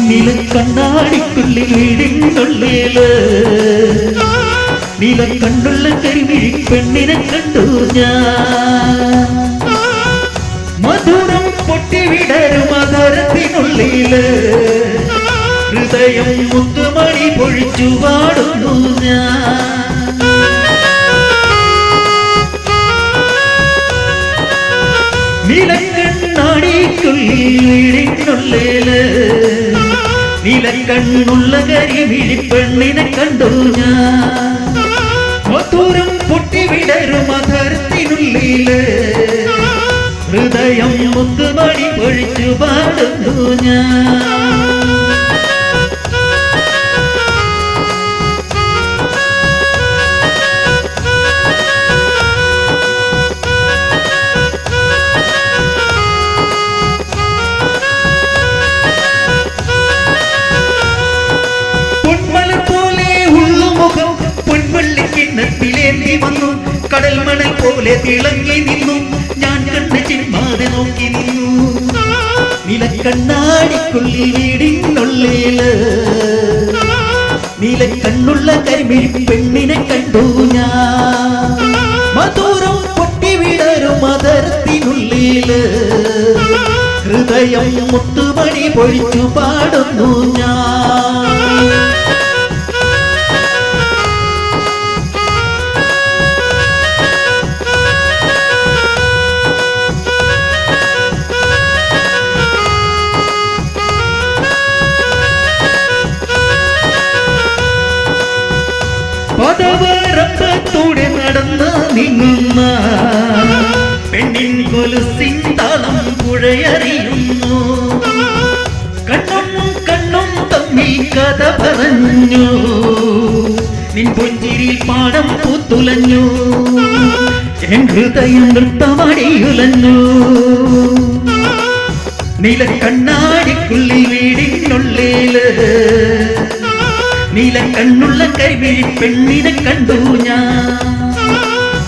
നിലക്കണ്ണാടിക്കുള്ളിൽ വീടിനുള്ളിൽ. കണ്ണുള്ള കരിമിഴി പെണ്ണിനെ കണ്ടു ഞാൻ. മധുരം പൊട്ടിവിടരും മധുരത്തിനുള്ളിൽ. ഹൃദയം മുത്തുമണി പൊഴിച്ചു പാടുന്നു ഞാൻ. നിലക്കണ്ണാടിക്കുള്ളിൽ നിലക്കണ്ണുള്ള കരിമിഴിപ്പെണ്ണിനെ കണ്ടു ഞാൻ. മധുരം പൊട്ടിവിടരും അധരത്തിനുള്ളിൽ ഹൃദയം മുത്തുമണി പൊഴിച്ചു പാടുന്നു ഞാൻ. കടൽ മണൽ പോലെ തിളങ്ങി നിന്നു. ഞാൻ കണ്ണ ചിന്മാതെ നോക്കി നിന്നു. നിലക്കണ്ണാടിക്കുള്ളിൽ വീടിനുള്ളിൽ നീലക്കണ്ണുള്ള കരിമിഴി പെണ്ണിനെ കണ്ടു ഞാൻ. മധുരം പൊട്ടിവിടരും മദരത്തിനുള്ളിൽ ഹൃദയം മുത്തുമണി പൊഴിച്ചു പാടുന്നു ഞാൻ. പദവരമ്പത്തൂടെ നടന്ന നീങ്ങുന്ന പെണ്ണിൻ കൊലുസിൻ താളം പുഴയറിയുന്നു. കണ്ണും കണ്ണും തമ്മിൽ കഥ പറഞ്ഞു. നിൻ പുഞ്ചിരിയിൽ പാടം പൂത്തുലഞ്ഞു. എൻ ഹൃദയം നൃത്തമടിയുലഞ്ഞു നിലക്കണ്ണാടിക്കുള്ളിൽ വീടിനുള്ളിൽ നീലക്കണ്ണുള്ള കൈവിഴി പെണ്ണിനെ കണ്ടു ഞാൻ.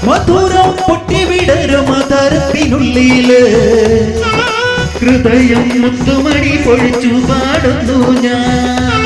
മധുരം പൊട്ടിവിടരും മധുരത്തിനുള്ളിൽ ഹൃദയം മുത്തുമണി പൊഴിച്ചു പാടുന്നു ഞാൻ.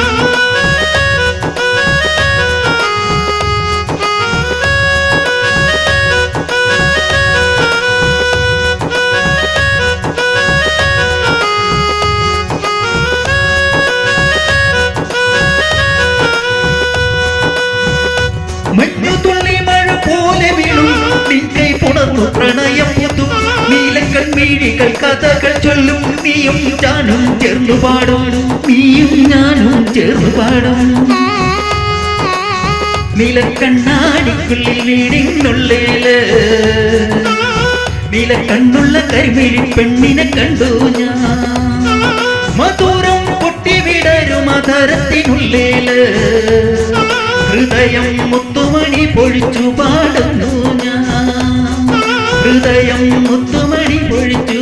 നിൻകൈ പുണർന്നു പ്രണയം പുതു നീലക്കൺമീഴികൾ കഥകൾ ചൊല്ലും. നീയും ഞാനും ചേർന്നു പാടും. നീയും ഞാനും ചേർന്നു പാടും. നീലക്കണ്ണാടിക്കുള്ളിൽ വീടിനുള്ളിൽ നീലക്കണ്ണുള്ള കരിമിഴി പെണ്ണിനെ കണ്ടു ഞാൻ. മധുരം പൊട്ടിവിടരും മധുരത്തിനുള്ളിൽ ഹൃദയം മുത്തുമണി പൊഴിച്ചു പാടുന്നു ഞാൻ. ഹൃദയം മുത്തുമണി പൊഴിച്ചു